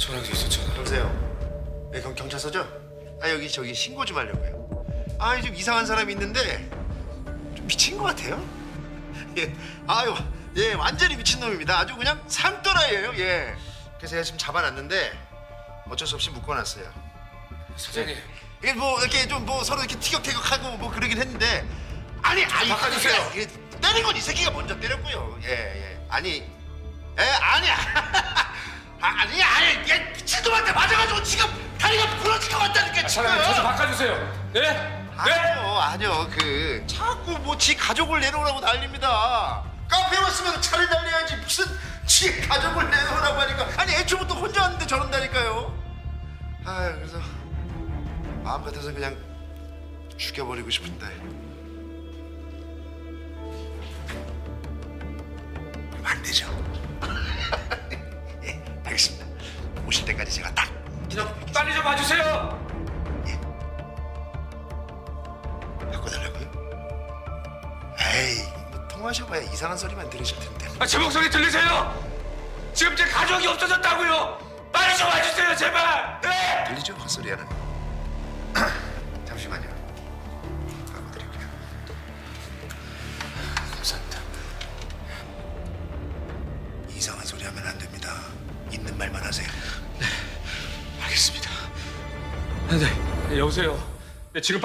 전화기 전화. 여보세요. 네, 경, 경찰서죠? 아 여기 저기 신고 좀 하려고요. 아, 좀 이상한 사람이 있는데 좀 미친 것 같아요. 예, 아유, 예, 완전히 미친 놈입니다. 아주 그냥 산또라이에요. 예. 그래서 제가 지금 잡아놨는데 어쩔 수 없이 묶어놨어요. 사장님. 이게 뭐 이렇게 좀 뭐 서로 이렇게 티격태격하고 뭐 그러긴 했는데 아니 아니 바꿔주세요. 이게 때린 건 이 새끼가 먼저 때렸고요. 예 예. 아니 예 아니야. 아, 아니 아니 얘 미친놈한테 맞아가지고 지금 다리가 부러질 것 같다니까 지금. 사장님 저 좀 바꿔주세요. 네? 네? 아니요 아니요 그 자꾸 뭐 지 가족을 내놓으라고 난립니다. 카페 왔으면 차를 달려야지 무슨 지 가족을 내놓으라고 하니까 아니 애초부터 혼자 왔는데 저런다니까요. 아 그래서 마음 같아서 그냥 죽여버리고 싶은데 그럼 안 되죠. 오실 때까지 제가 딱 이렇게 빨리 좀 와주세요. 바꿔달라고요? 에이 뭐 통화하셔봐야 이상한 소리만 들으실 텐데 아, 제 목소리 들리세요? 지금 제 가족이 없어졌다고요. 빨리 좀 와주세요 제발. 네? 들리죠 헛소리 하는 거 잠시만요 바꿔드릴게요 감사합니다 이상한 소리 하면 안 됩니다 있는 말만 하세요 네. 여보세요. 네, 지금